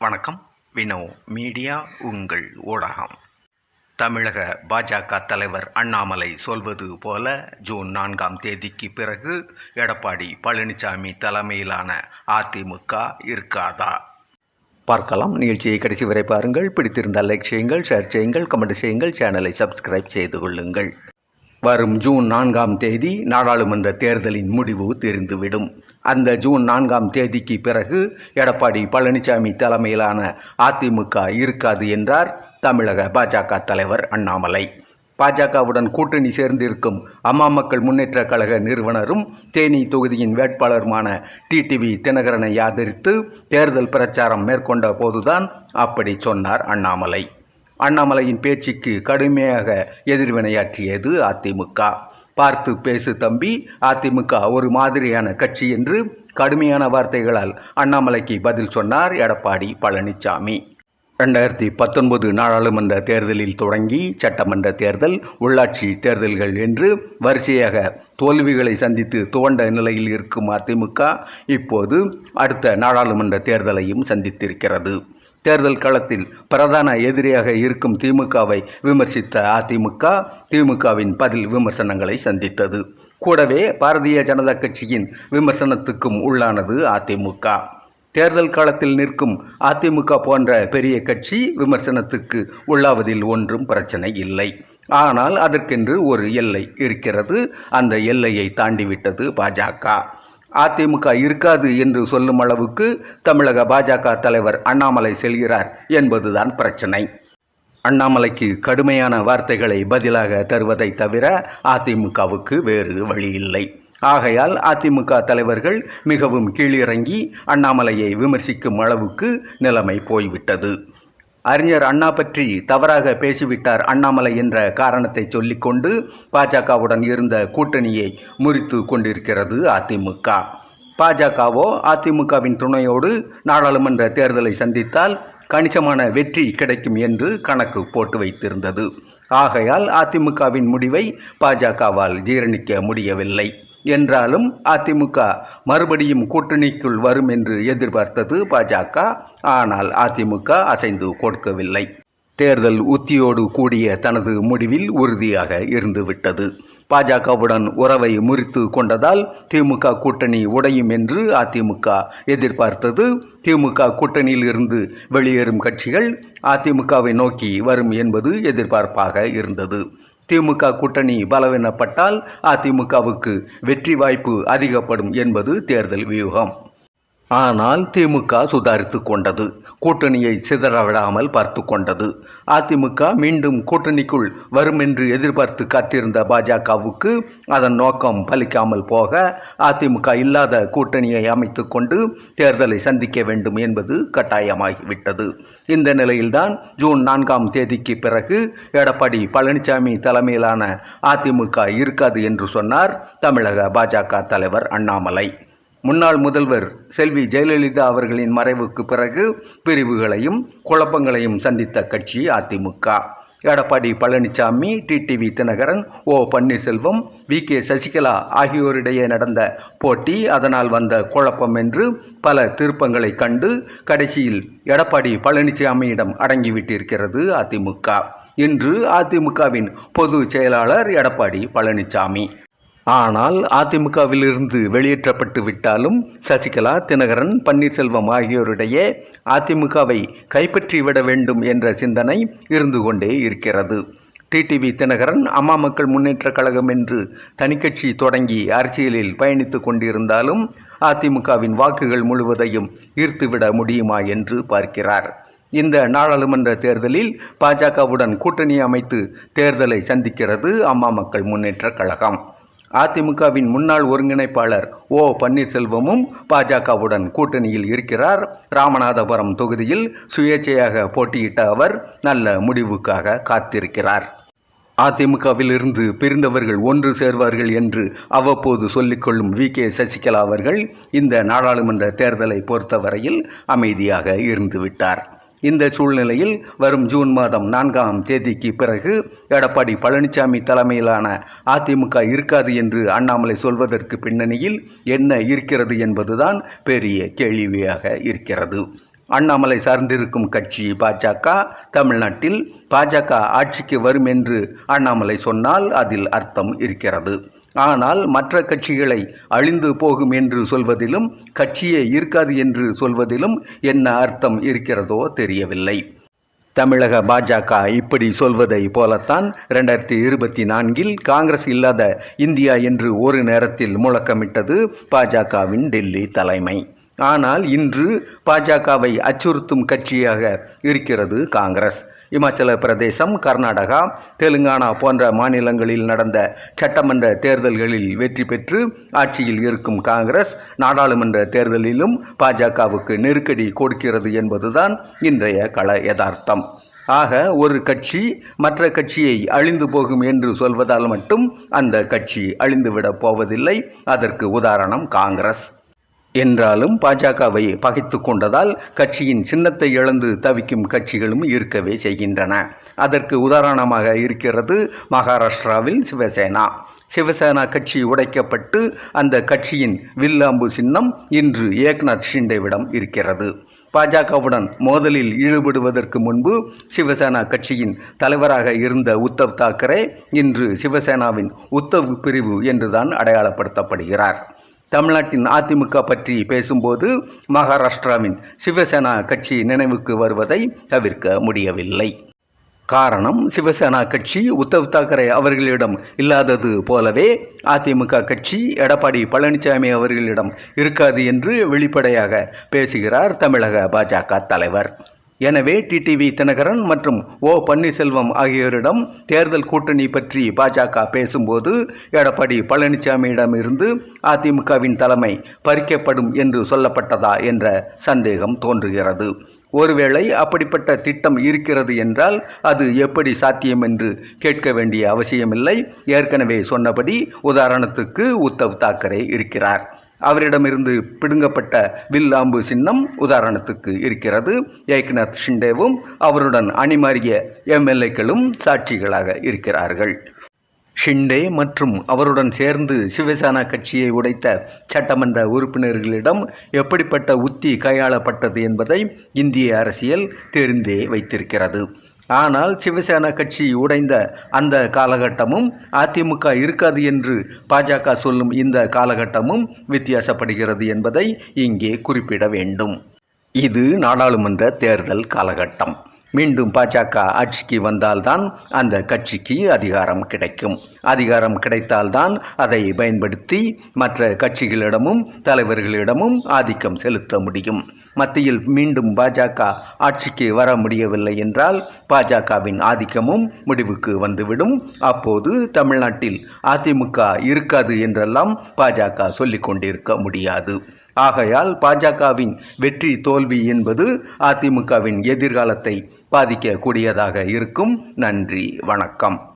வணக்கம். வினோ மீடியா உங்கள் ஊடகம். தமிழக பாஜக தலைவர் அண்ணாமலை சொல்வது போல ஜூன் நான்காம் தேதிக்கு பிறகு எடப்பாடி பழனிசாமி தலைமையிலான அதிமுக இருக்காதா? பார்க்கலாம். நிகழ்ச்சியை கடைசி வரை பாருங்கள். பிடித்திருந்தால் லைக் செய்யுங்கள் ஷேர் செய்யுங்கள் கமெண்ட் செய்யுங்கள் சேனலை சப்ஸ்கிரைப் செய்து கொள்ளுங்கள். வரும் ஜூன் நான்காம் தேதி நாடாளுமன்ற தேர்தலின் முடிவு தெரிந்துவிடும். அந்த ஜூன் நான்காம் தேதிக்கு பிறகு எடப்பாடி பழனிசாமி தலைமையிலான அதிமுக இருக்காது என்றார் தமிழக பாஜக தலைவர் அண்ணாமலை. பாஜகவுடன் கூட்டணி சேர்ந்திருக்கும் அம்மா மக்கள் முன்னேற்ற கழக நிறுவனரும் தேனி தொகுதியின் வேட்பாளருமான டிடிவி தினகரனை ஆதரித்து தேர்தல் பிரச்சாரம் மேற்கொண்ட போதுதான் அப்படி சொன்னார் அண்ணாமலை. அண்ணாமலையின் பேச்சுக்கு கடுமையாக எதிர்வினையாற்றியது அதிமுக. பார்த்து பேசு தம்பி அதிமுக ஒரு மாதிரியான கட்சி என்று கடுமையான வார்த்தைகளால் அண்ணாமலைக்கு பதில் சொன்னார் எடப்பாடி பழனிசாமி ரெண்டாயிரத்தி பத்தொன்பது நாடாளுமன்ற தேர்தலில் தொடங்கி சட்டமன்ற தேர்தல் உள்ளாட்சி தேர்தல்கள் என்று வரிசையாக தோல்விகளை சந்தித்து துவண்ட நிலையில் இருக்கும் அதிமுக இப்போது அடுத்த நாடாளுமன்ற தேர்தலையும் சந்தித்திருக்கிறது. தேர்தல் களத்தில் பிரதான எதிரியாக இருக்கும் திமுகவை விமர்சித்த அதிமுக திமுகவின் பதில் விமர்சனங்களை சந்தித்தது. கூடவே பாரதிய ஜனதா கட்சியின் விமர்சனத்துக்கும் உள்ளானது அதிமுக. தேர்தல் காலத்தில் நிற்கும் அதிமுக போன்ற பெரிய கட்சி விமர்சனத்துக்கு உள்ளாவதில் ஒன்றும் பிரச்சனை இல்லை. ஆனால் அதற்கென்று ஒரு எல்லை இருக்கிறது. அந்த எல்லையை தாண்டிவிட்டது பாஜக. அதிமுக இருக்காது என்று சொல்லும் அளவுக்கு தமிழக பாஜக தலைவர் அண்ணாமலை செல்கிறார் என்பதுதான் பிரச்சனை. அண்ணாமலைக்கு கடுமையான வார்த்தைகளை பதிலாக தருவதை தவிர அதிமுகவுக்கு வேறு வழி இல்லை. ஆகையால் அதிமுக தலைவர்கள் மிகவும் கீழிறங்கி அண்ணாமலையை விமர்சிக்கும் அளவுக்கு நிலைமை போய்விட்டது. அறிஞர் அண்ணா பற்றி தவறாக பேசிவிட்டார் அண்ணாமலை என்ற காரணத்தை சொல்லிக்கொண்டு பாஜகவுடன் இருந்த கூட்டணியை முறித்து கொண்டிருக்கிறது அதிமுக. பாஜகவோ அதிமுகவின் துணையோடு நாடாளுமன்ற தேர்தலை சந்தித்தால் கணிசமான வெற்றி கிடைக்கும் என்று கணக்கு போட்டு வைத்திருந்தது. ஆகையால் அதிமுகவின் முடிவை பாஜகவால் ஜீரணிக்க முடியவில்லை. என்றாலும் அதிமுக மறுபடியும் கூட்டணிக்குள் வரும் என்று எதிர்பார்த்தது பாஜக. ஆனால் அதிமுக அசைந்து கொடுக்கவில்லை தேர்தல் உத்தியோடு கூடிய தனது முடிவில் உறுதியாக இருந்துவிட்டது. பாஜகவுடன் உறவை முறித்து கொண்டதால் திமுக கூட்டணி உடையும் என்று அதிமுக எதிர்பார்த்தது. திமுக கூட்டணியில் இருந்து வெளியேறும் கட்சிகள் அதிமுகவை நோக்கி வரும் என்பது எதிர்பார்ப்பாக இருந்தது. திமுக கூட்டணி பலவீனப்பட்டால் அதிமுகவுக்கு வெற்றி வாய்ப்பு அதிகப்படும் என்பது தேர்தல் வியூகம். ஆனால் திமுக சுதாரித்து கொண்டது. கூட்டணியை சிதறவிடாமல் பார்த்து கொண்டது. அதிமுக மீண்டும் கூட்டணிக்குள் வரும் என்று எதிர்பார்த்து காத்திருந்த பாஜகவுக்கு அதன் நோக்கம் பலிக்காமல் போக அதிமுக இல்லாத கூட்டணியை அமைத்து கொண்டு தேர்தலை சந்திக்க வேண்டும் என்பது கட்டாயமாகிவிட்டது. இந்த நிலையில்தான் ஜூன் நான்காம் தேதிக்கு பிறகு எடப்பாடி பழனிசாமி தலைமையிலான அதிமுக இருக்காது என்று சொன்னார் தமிழக பாஜக தலைவர் அண்ணாமலை. முன்னாள் முதல்வர் செல்வி ஜெயலலிதா அவர்களின் மறைவுக்கு பிறகு பிரிவுகளையும் குழப்பங்களையும் சந்தித்த கட்சி AIADMK. Edappadi Palaniswami TTV Dhinakaran O Panneerselvam V K Sasikala ஆகியோரிடையே நடந்த போட்டி அதனால் வந்த குழப்பம் என்று பல திருப்பங்களை கண்டு கடைசியில் எடப்பாடி பழனிசாமியிடம் அடங்கிவிட்டிருக்கிறது அதிமுக. இன்று அதிமுகவின் பொது செயலாளர் எடப்பாடி பழனிசாமி. ஆனால் அதிமுகவிலிருந்து வெளியேற்றப்பட்டு விட்டாலும் சசிகலா தினகரன் பன்னீர்செல்வம் ஆகியோரிடையே அதிமுகவை கைப்பற்றிவிட வேண்டும் என்ற சிந்தனை இருந்து கொண்டே இருக்கிறது. டிடிவி தினகரன் அம்மா மக்கள் முன்னேற்ற கழகம் என்று தனிக்கட்சி தொடங்கி அரசியலில் பயணித்து கொண்டிருந்தாலும் அதிமுகவின் வாக்குகள் முழுவதையும் ஈர்த்துவிட முடியுமா என்று பார்க்கிறார். இந்த நாடாளுமன்ற தேர்தலில் பாஜகவுடன் கூட்டணி அமைத்து தேர்தலை சந்திக்கிறது அம்மா மக்கள் முன்னேற்ற கழகம். அதிமுகவின் முன்னாள் ஒருங்கிணைப்பாளர் ஓ பன்னீர்செல்வமும் பாஜகவுடன் கூட்டணியில் இருக்கிறார். ராமநாதபுரம் தொகுதியில் சுயேட்சையாக போட்டியிட்ட அவர் நல்ல முடிவுக்காக காத்திருக்கிறார். அதிமுகவில் இருந்து பிரிந்தவர்கள் ஒன்று சேர்வார்கள் என்று அவ்வப்போது சொல்லிக்கொள்ளும் வி. கே. சசிகலா அவர்கள் இந்த நாடாளுமன்ற தேர்தலை பொறுத்தவரையில் அமைதியாக இருந்துவிட்டார். இந்த சூழ்நிலையில் வரும் ஜூன் மாதம் நான்காம் தேதிக்கு பிறகு எடப்பாடி பழனிசாமி தலைமையிலான அதிமுக இருக்காது என்று அண்ணாமலை சொல்வதற்கு பின்னணியில் என்ன இருக்கிறது என்பதுதான் பெரிய கேள்வியாக இருக்கிறது. அண்ணாமலை சார்ந்திருக்கும் கட்சி பாஜக தமிழ்நாட்டில் பாஜக ஆட்சிக்கு வரும் என்று அண்ணாமலை சொன்னால் அதில் அர்த்தம் இருக்கிறது. ஆனால் மற்ற கட்சிகளை அழிந்து போகும் என்று சொல்வதிலும் கட்சியே இருக்காது என்று சொல்வதிலும் என்ன அர்த்தம் இருக்கிறதோ தெரியவில்லை. தமிழக பாஜக இப்படி சொல்வதை போலத்தான் ரெண்டாயிரத்தி இருபத்தி நான்கில் காங்கிரஸ் இல்லாத இந்தியா என்று ஒரு நேரத்தில் முழக்கமிட்டது பாஜகவின் டெல்லி தலைமை. ஆனால் இன்று பாஜகவை அச்சுறுத்தும் கட்சியாக இருக்கிறது காங்கிரஸ். இமாச்சல பிரதேசம் கர்நாடகா தெலுங்கானா போன்ற மாநிலங்களில் நடந்த சட்டமன்ற தேர்தல்களில் வெற்றி பெற்று ஆட்சியில் இருக்கும் காங்கிரஸ் நாடாளுமன்ற தேர்தலிலும் பாஜகவுக்கு நெருக்கடி கொடுக்கிறது என்பதுதான் இன்றைய கள யதார்த்தம். ஆக ஒரு கட்சி மற்ற கட்சியை அழிந்து போகும் என்று சொல்வதால் மட்டும் அந்த கட்சி அழிந்துவிடப் போவதில்லை. அதற்கு உதாரணம் காங்கிரஸ். என்றாலும் பாஜகவை பகைத்து கொண்டதால் கட்சியின் சின்னத்தை இழந்து தவிக்கும் கட்சிகளும் இருக்கவே செய்கின்றன. அதற்கு உதாரணமாக இருக்கிறது மகாராஷ்டிராவில் சிவசேனா. சிவசேனா கட்சி உடைக்கப்பட்டு அந்த கட்சியின் வில்லாம்பு சின்னம் இன்று ஏக்நாத் ஷிண்டேவிடம் இருக்கிறது. பாஜகவுடன் மோதலில் ஈடுபடுவதற்கு முன்பு சிவசேனா கட்சியின் தலைவராக இருந்த உத்தவ் தாக்கரே இன்று சிவசேனாவின் உத்தவ் பிரிவு என்றுதான் அடையாளப்படுத்தப்படுகிறார். தமிழ்நாட்டின் அதிமுக பற்றி பேசும்போது மகாராஷ்டிராவின் சிவசேனா கட்சி நினைவுக்கு வருவதை தவிர்க்க முடியவில்லை. காரணம் சிவசேனா கட்சி உத்தவ் தாக்கரே அவர்களிடம் இல்லாதது போலவே அதிமுக கட்சி எடப்பாடி பழனிசாமி அவர்களிடம் இருக்காது என்று வெளிப்படையாக பேசுகிறார் தமிழக பாஜக தலைவர். எனவே டிடிவி தினகரன் மற்றும் ஓ பன்னீர்செல்வம் ஆகியோரிடம் தேர்தல் கூட்டணி பற்றி பாஜக பேசும்போது எடப்பாடி பழனிசாமியிடமிருந்து அதிமுகவின் தலைமை பறிக்கப்படும் என்று சொல்லப்பட்டதா என்ற சந்தேகம் தோன்றுகிறது. ஒருவேளை அப்படிப்பட்ட திட்டம் இருக்கிறது என்றால் அது எப்படி சாத்தியம் என்று கேட்க வேண்டிய அவசியமில்லை. ஏற்கனவே சொன்னபடி உதாரணத்துக்கு உத்தவ் தாக்கரே இருக்கிறார். அவரிடமிருந்து பிடுங்கப்பட்ட வில்லாம்பு சின்னம் உதாரணத்துக்கு இருக்கிறது. ஏக்நாத் ஷிண்டேவும் அவருடன் அணிமாறிய எம்எல்ஏக்களும் சாட்சிகளாக இருக்கிறார்கள். ஷிண்டே மற்றும் அவருடன் சேர்ந்து சிவசேனா கட்சியை உடைத்த சட்டமன்ற உறுப்பினர்களிடம் எப்படிப்பட்ட உத்தி கையாளப்பட்டது என்பதை இந்திய அரசியல் தெரிந்தே வைத்திருக்கிறது. ஆனால் சிவசேனா கட்சி உடைந்த அந்த காலகட்டமும் அதிமுக இருக்காது என்று பாஜக சொல்லும் இந்த காலகட்டமும் வித்தியாசப்படுகிறது என்பதை இங்கே குறிப்பிட வேண்டும். இது நாடாளுமன்ற தேர்தல் காலகட்டம். மீண்டும் பாஜக ஆட்சிக்கு வந்தால்தான் அந்த கட்சிக்கு அதிகாரம் கிடைக்கும். அதிகாரம் கிடைத்தால்தான் அதை பயன்படுத்தி மற்ற கட்சிகளிடமும் தலைவர்களிடமும் ஆதிக்கம் செலுத்த முடியும். மத்தியில் மீண்டும் பாஜக ஆட்சிக்கு வர முடியவில்லை என்றால் பாஜகவின் ஆதிக்கமும் முடிவுக்கு வந்துவிடும். அப்போது தமிழ்நாட்டில் அதிமுக இருக்காது என்றெல்லாம் பாஜக சொல்லிக் கொண்டிருக்க முடியாது. ஆகையால் பாஜகவின் வெற்றி தோல்வி என்பது அதிமுகவின் எதிர்காலத்தை பாதிக்கக்கூடியதாக இருக்கும். நன்றி வணக்கம்.